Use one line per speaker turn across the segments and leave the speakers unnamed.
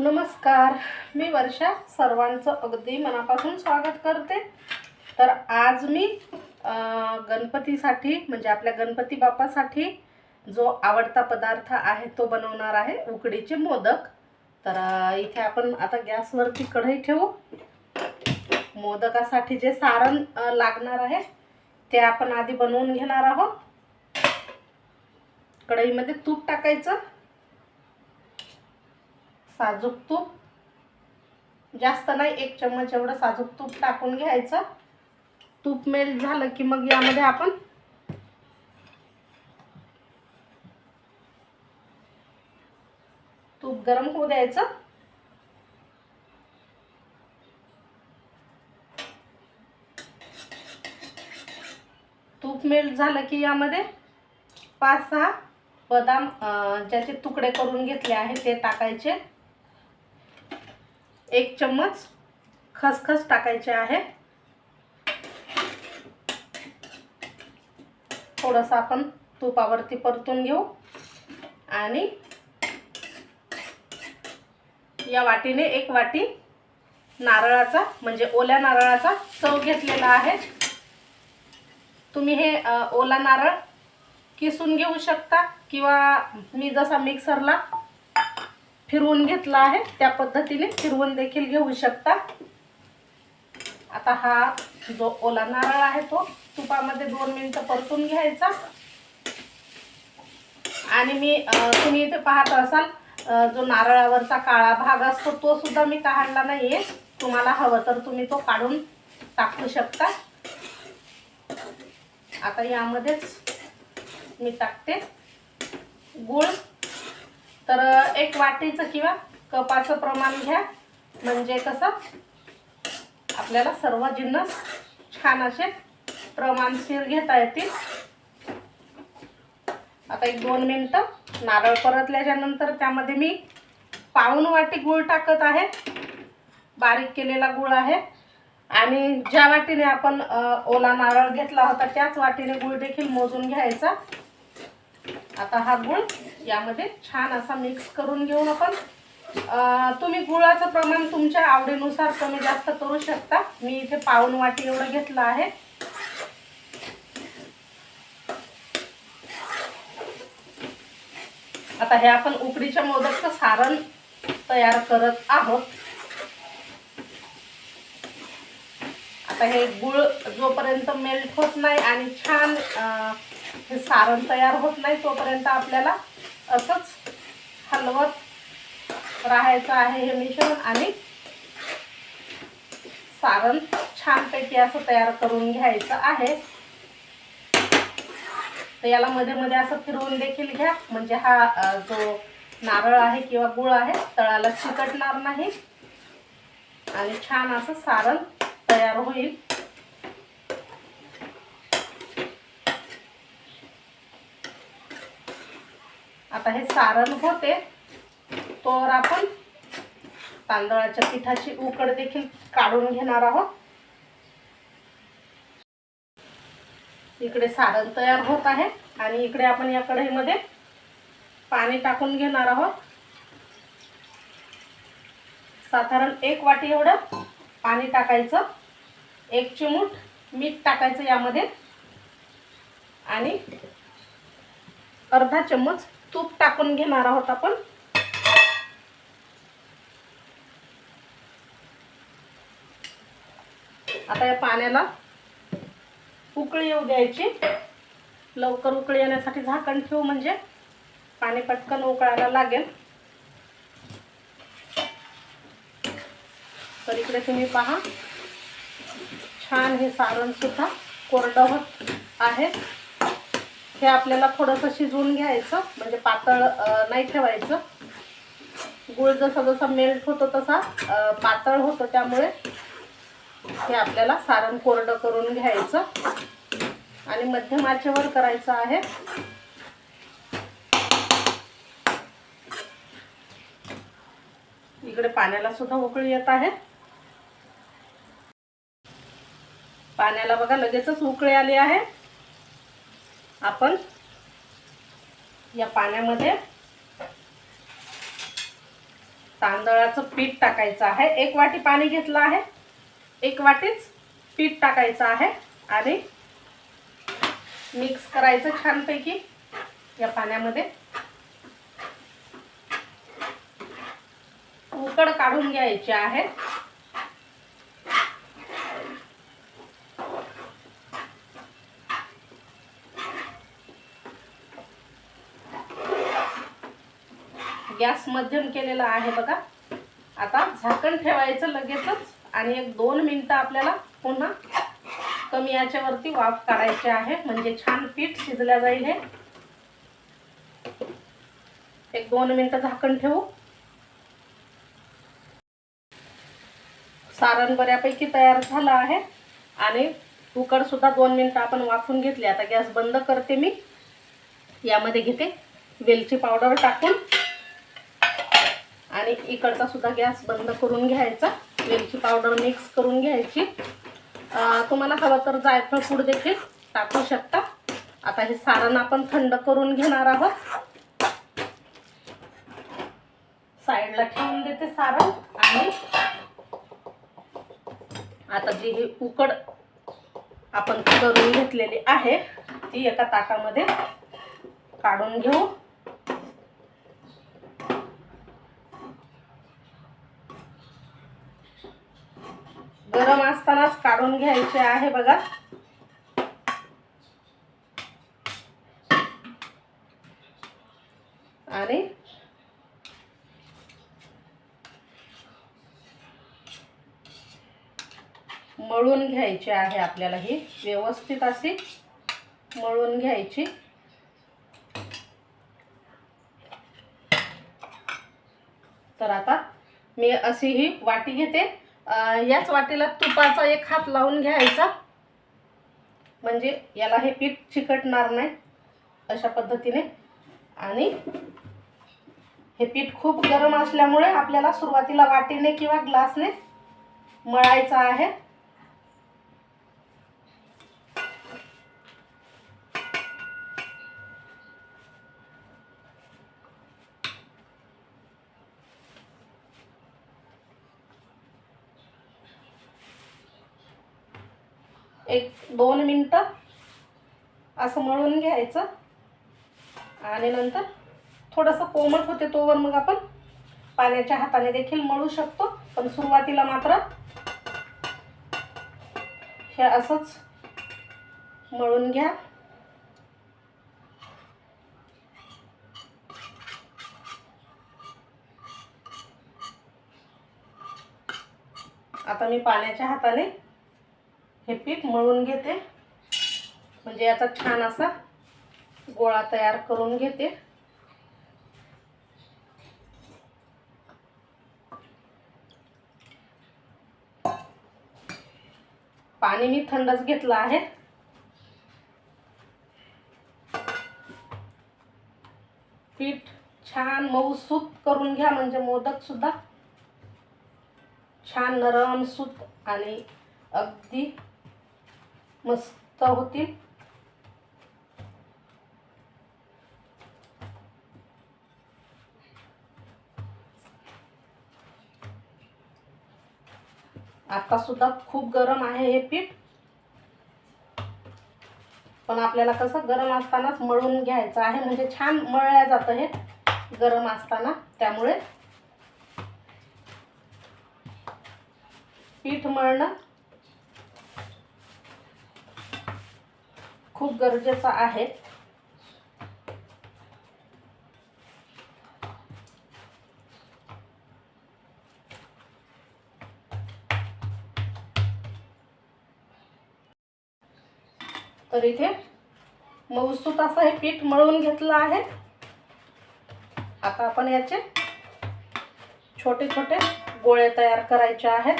नमस्कार. मी वर्षा. सर्वांचं अगदी मनापासून स्वागत करते. तर आज मी गणपतीसाठी म्हणजे आपल्या गणपती बाप्पासाठी जो आवडता पदार्थ आहे तो बनवणार आहे उकडीचे मोदक. तर इथे आपण आता गॅसवरती कढई ठेवू. मोदकासाठी जे सारण लागणार आहे ते आपण आधी बनवून घेणार आहोत. कढईमध्ये तूप टाकायचं. साजूक तूप. जास्त नाही एक चम्मच एवढं साजूक तूप टाकून घ्यायचं. तूप मेल्ट झालं की मग यामध्ये आपण तूप गरम होऊ द्यायचं. तूप मेल्ट झालं की यामध्ये पाच सहा बदाम ज्याचे तुकडे करून घेतले आहे ते टाकायचे. एक चम्मच खसखस टाकायचे आहे. थोडंसं आपण तुपावरती परतून घेऊ. आणि या वाटीने एक वाटी नारळाचा म्हणजे ओल्या नारळाचा चव घेतलेला आहे. तुम्ही हे ओला नारळ किसून घेऊ शकता किंवा मी जसा मिक्सरला फिरवून घेतला आहे. त्या पद्धतीने फिरवून देखील घेऊ शकता. आता हा जो ओला नारळ आहे तो तुपामध्ये दोन मिनिटं परतून घ्यायचा. आणि मी तुम्ही इथे पाहत असाल जो नारळावरचा काळा भाग असतो तो सुद्धा मी काढला नाही आहे तुम्हाला हवं तर तुम्ही तो काढून टाकू शकता. आता यामध्येच मी टाकते. गूळ. तर एक वाटीचं किंवा कपाचं प्रमाण घ्या. म्हणजे कसं? आपल्याला सर्व जिन्नस छान असे प्रमाणशीर घेता येतील. आता एक दोन मिनटं. नारळ परतल्याच्या नंतर त्यामध्ये मी पाऊन वाटी गूळ टाकत आहे. बारीक केलेला गूळ आहे. आणि ज्या वाटीने आपण ओला नारळ घेतला होता त्याच वाटीने गूळ देखील मोजून घ्यायचा. आता हा गुळ यामध्ये छान असा मिक्स करून घेऊन आपण तुम्ही गुळाचं प्रमाण तुमच्या आवडीनुसार कमी जास्त करू शकता. मी इथे पाऊन वाटी एवढं घेतलं आहे. आता हे आपण उकडीच्या मोदकचं सारण तयार करत आहोत. आता हे गुळ जोपर्यंत मेल्ट होत नाही आणि छान हे सारण तयार होत नाही तोपर्यंत आपल्याला असंच हलवत राहायचं आहे हे मिश्रण आणि सारण छानपैकी असं तयार करून घ्यायचं आहे. तर याला मध्ये मध्ये असं फिरवून देखील घ्या. म्हणजे हा जो नारळ आहे किंवा गुळ आहे तळाला चिकटणार नाही. आणि छान असं सारण तयार होईल. आता हे सारण होते. तर आपण तांदळाच्या पिठाची उकड देखील काढून घेणार आहोत. इकडे सारण तयार होत आहे आणि इकडे आपण या कढईमध्ये पाणी टाकून घेणार आहोत. साधारण एक वाटी एवढं पाणी टाकायचं. एक चिमूट मीठ टाकायचं यामध्ये. आणि अर्धा चम्मच तूप टाकून घेणार आहोत आपण. आता या पाण्याला उकळी येऊ द्यायची. लवकर उकळी येण्यासाठी झाकण ठेवू म्हणजे पाणी पटकन उकळायला लागेल. तर इकडे तुम्ही पहा. छान हे सारण सुद्धा कोरडं होत आहे. हे आपल्याला थोडंसं शिजवून घ्यायचं म्हणजे पातळ नाही ठेवायचं. गुळ जसा जसा मेल्ट होतो तसा पातळ होतो त्यामुळे हे आपल्याला सारण कोरडं करून घ्यायचं. आणि मध्यम आचेवर करायचं आहे. इकडे पाण्याला सुद्धा उकळी येत आहे. पाण्याला बघा लगेचच उकळे आले आहे. आपण या पाण्यामध्ये तांदळाचं पीठ टाकायचं आहे. एक वाटी पाणी घेतलं आहे. एक वाटीच पीठ टाकायचं आहे आणि मिक्स करायचं छानपैकी या पाण्यामध्ये. उकड काढून घ्यायची आहे. गॅस मध्यम केलेला आहे बघा. आता झाकण ठेवायचं लगेचच आणि एक दोन मिनटं आपल्याला पुन्हा कमी याच्यावरती वाफ काढायची आहे. म्हणजे छान पीठ शिजल्या जाईल हे. एक दोन मिनटं झाकण ठेवू. सारण बऱ्यापैकी तयार झालं आहे. आणि कुकर सुद्धा दोन मिनटं आपण वाफून घेतली. आता गॅस बंद करते मी. यामध्ये घेते वेलची पावडर टाकून. आणि इकडचा सुद्धा गॅस बंद करून घ्यायचा. वेलची पावडर मिक्स करून घ्यायची. तुम्हाला हवं तर जायफळ पूड देखील टाकू शकता. आता हे सारण आपण थंड करून घेणार आहोत. साईडला ठेवून देते सारण आणि आता जी ही उकड आपण करून घेतलेली आहे ती एका ताटामध्ये काढून घेऊ. गरम असतानाच काढून घ्यायचे आहे बघा. आणि मळून घ्यायची आहे आपल्याला ही. व्यवस्थित अशी मळून घ्यायची. तर आता मी अशी ही वाटी घेते. याच वाटीला तुपाचा एक हात लावून घ्यायचा. म्हणजे याला हे पीठ चिकटणार नाही अशा पद्धतीने. आणि हे पीठ खूप गरम असल्यामुळे आपल्याला सुरुवातीला वाटीने किंवा ग्लासने मळायचं आहे. एक दोन मिनटं असं मळून घ्यायचं. आणि नंतर थोडंसं कोमट होते तोवर मग आपण पाण्याच्या हाताने देखील मळू शकतो. पण सुरुवातीला मात्र हे असंच मळून घ्या. आता मी पाण्याच्या हाताने हे पीठ मळून घेते. म्हणजे याचा छान असा गोळा तयार करून घेते. पाणी मी थंडच घेतलं आहे. पीठ छान मऊसूत करून घ्या म्हणजे मोदक सुद्धा. छान नरम सूत आणि अगदी मस्त होतील. आता सुद्धा खूप गरम आहे हे पीठ. पण आपल्याला कसं गरम असतानाच मळून घ्यायचं आहे. म्हणजे छान मळल्या जातं हे गरम असताना. त्यामुळे पीठ मळणं खूप गरजेचं आहे. तर इथे मऊसूत असं हे पीठ मळून घेतलं आहे. आता आपण याचे छोटे छोटे गोळे तयार करायचे आहेत.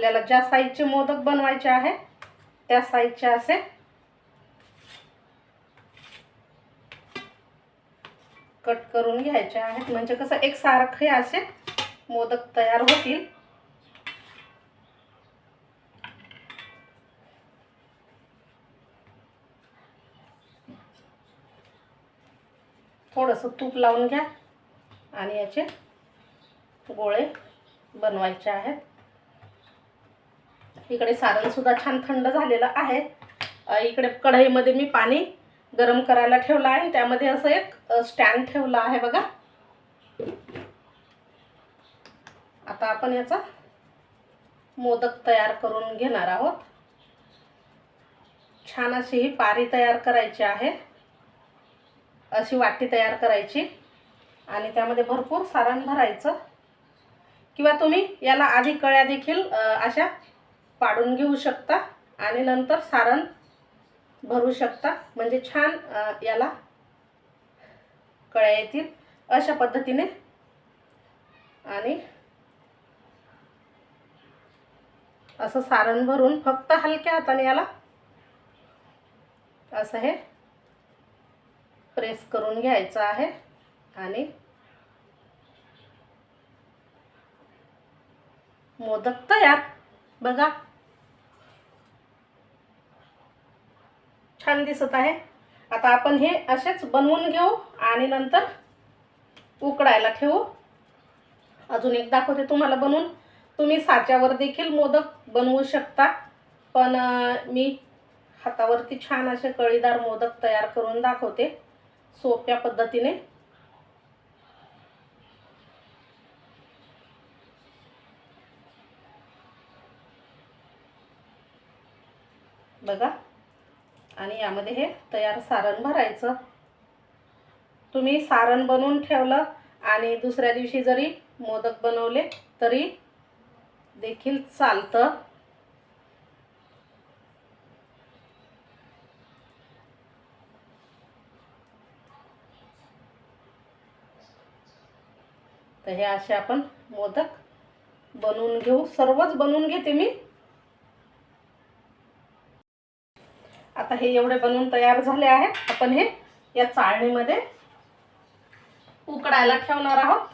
आपल्याला ज्या साईजचे मोदक बनवायचे आहे त्या साईजचे असे कट करून घ्यायचे आहेत. म्हणजे कसं एक सारखे असे मोदक तयार होतील. थोडंसं तूप लावून घ्या आणि याचे गोळे बनवायचे आहेत. इकडे सारणसुद्धा छान थंड झालेलं आहे. इकडे कढईमध्ये मी पाणी गरम करायला ठेवलं आहे. त्यामध्ये असं एक स्टँड ठेवलं आहे बघा. आता आपण याचा मोदक तयार करून घेणार आहोत. छान अशी ही पारी तयार करायची आहे. अशी वाटी तयार करायची. आणि त्यामध्ये भरपूर सारण भरायचं. किंवा तुम्ही याला आधी कळ्या देखील अशा पाडून घेऊ शकता आणि नंतर सारण भरू शकता. म्हणजे छान याला कळ्या येतील. अशा पद्धतीने. आणि असं सारण भरून फक्त हलक्या हाताने याला असं हे प्रेस करून घ्यायचं आहे. आणि मोदक तयार. बघा छान दिसत आहे. आता आपण हे असेच बनवून घेऊ आणि नंतर उकडायला ठेवू. अजून एक दाखवते तुम्हाला बनवून. तुम्ही साच्यावर देखील मोदक बनवू शकता. पण मी हातावरती छान असे कळीदार मोदक तयार करून दाखवते. सोप्या पद्धतीने. बघा. आणि यामध्ये हे तयार सारण भरायचं. तुम्ही सारण बनवून ठेवलं आणि दुसऱ्या दिवशी जरी मोदक बनवले तरी देखील चालतं. तर हे असे आपण मोदक बनवून घेऊ. सर्वच बनवून घेते मी. आता हे एवढे बनवून तयार झाले आहेत. आपण हे या चाळणीमध्ये उकडायला ठेवणार आहोत.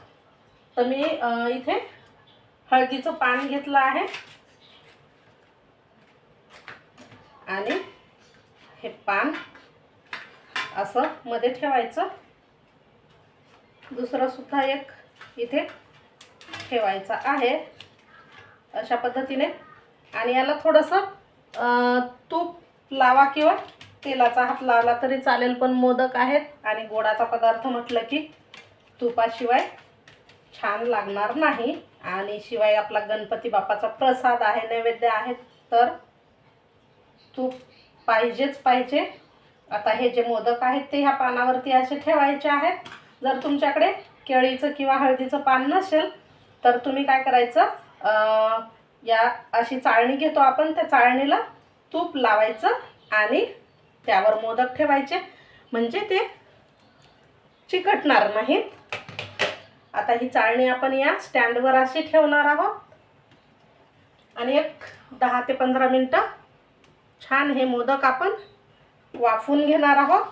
तर मी इथे हळदीचं पान घेतलं आहे. आणि हे पान असं मध्ये ठेवायचं. दुसरं सुद्धा एक इथे ठेवायचा आहे. अशा पद्धतीने. आणि याला थोडंसं तूप लावा किंवा तेलाचा हात लावला तरी चालेल पण मोदक आहेत आणि गोडाचा पदार्थ म्हटलं की तुपाशिवाय छान लागणार नाही. आणि शिवाय आपला गणपती बाप्पाचा प्रसाद आहे नैवेद्य आहे तर तूप पाहिजेच पाहिजे. आता हे जे मोदक आहेत ते ह्या पानावरती असे ठेवायचे आहेत. जर तुमच्याकडे केळीचं किंवा हळदीचं पान नसेल तर तुम्ही काय करायचं? या अशी चाळणी घेतो आपण त्या चाळणीला तूप लावायचं आणि त्यावर मोदक ठेवायचे. म्हणजे ते चिकटणार नाहीत. आता ही चाळणी आपण या स्टँडवर अशी ठेवणार आहोत. आणि एक दहा ते पंधरा मिनटं छान हे मोदक आपण वाफून घेणार आहोत.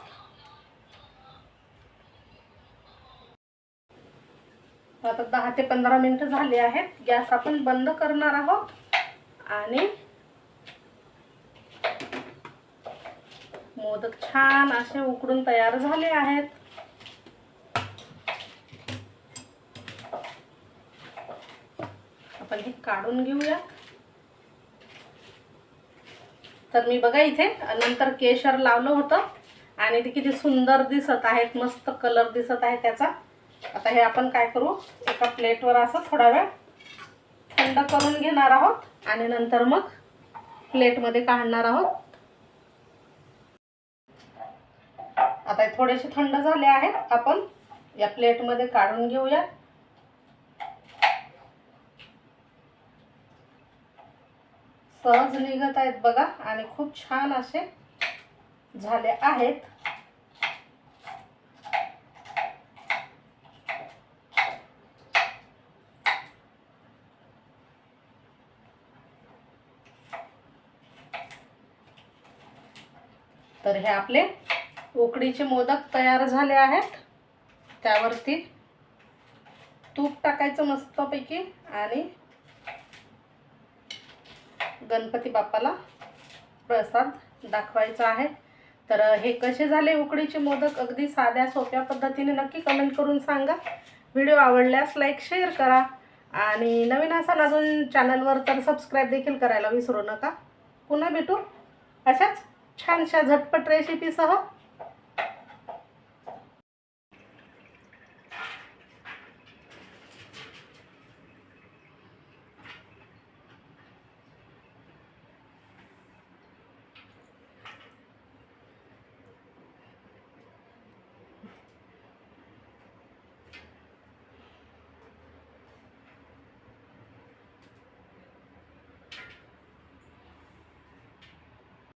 आता दहा ते पंधरा मिनटं झाली आहेत. गॅस आपण बंद करणार आहोत. आणि मोदक छान असे उकडून तयार झाले आहेत. आपण हे काढून घेऊया. तर मी बघा इथे नंतर केशर लावलं होतं आणि ते किती सुंदर दिसत आहेत मस्त कलर दिसत आहे त्याचा. आता हे आपण काय करू? एका प्लेटवर असं थोडा वेळ थंड करून घेणार आहोत आणि नंतर मग प्लेटमध्ये काढणार आहोत. आता थोडेसे थंड झाले आहेत. आपण या प्लेटमध्ये काढून घेऊया. सहज निघत आहेत बघा आणि खूप छान असे झाले आहेत. तर हे आपले उकडीचे मोदक तयार झाले आहेत. त्यावरती तूप टाकायचं मस्तपैकी आणि गणपती बाप्पाला प्रसाद दाखवायचा आहे. तर हे कसे झाले उकडीचे मोदक? अगदी साध्या सोप्या पद्धतीने नक्की कमेंट करून सांगा. व्हिडिओ आवडल्यास लाईक शेअर करा. आणि नवीन असाल अजून चॅनलवर तर सबस्क्राईब देखील करायला विसरू नका. पुन्हा भेटू अशाच छानशा झटपट रेसिपीसह